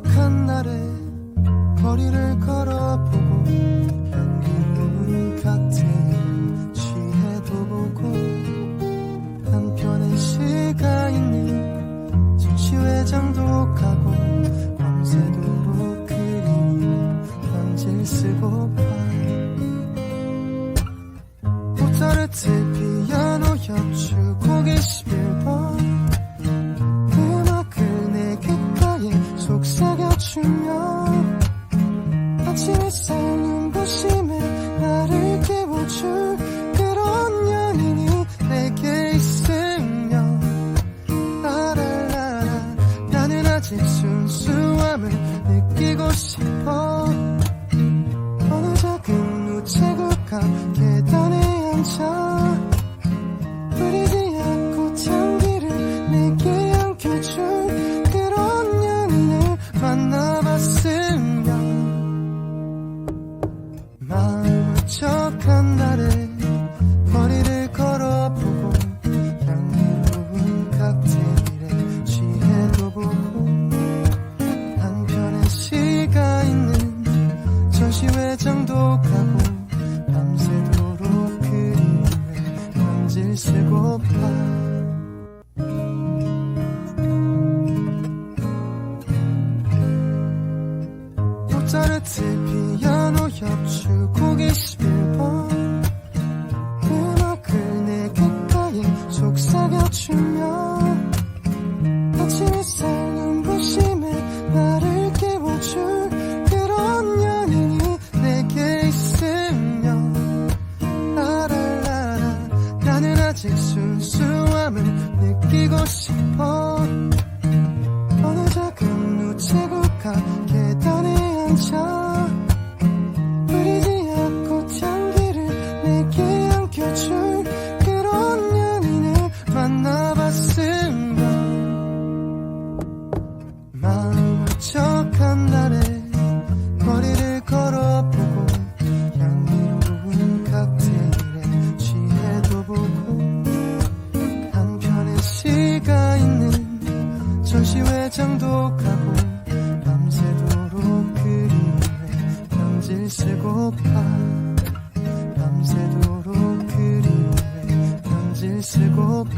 어둑한 날에 거리를 걸어보고 향기로운 칵테일 취해도 보고 한편의 시가 있는 전시회장도 가고 밤새도록 그림 편지를 쓰고 파 모차르트 피아노 협주 고개 시비 세상은 부심에 나를 깨워줄 그런 연인이 내게 있으면 라라라라 나는 아직 순수함을 느끼고 싶어. 시외장도 가고 밤새도록 그림에 던질 수고파. 모짜르트 피 其实 가장 독하고 밤새도록 그리움에 편지 쓰고파. 밤새도록 그리움에 편지 쓰고파.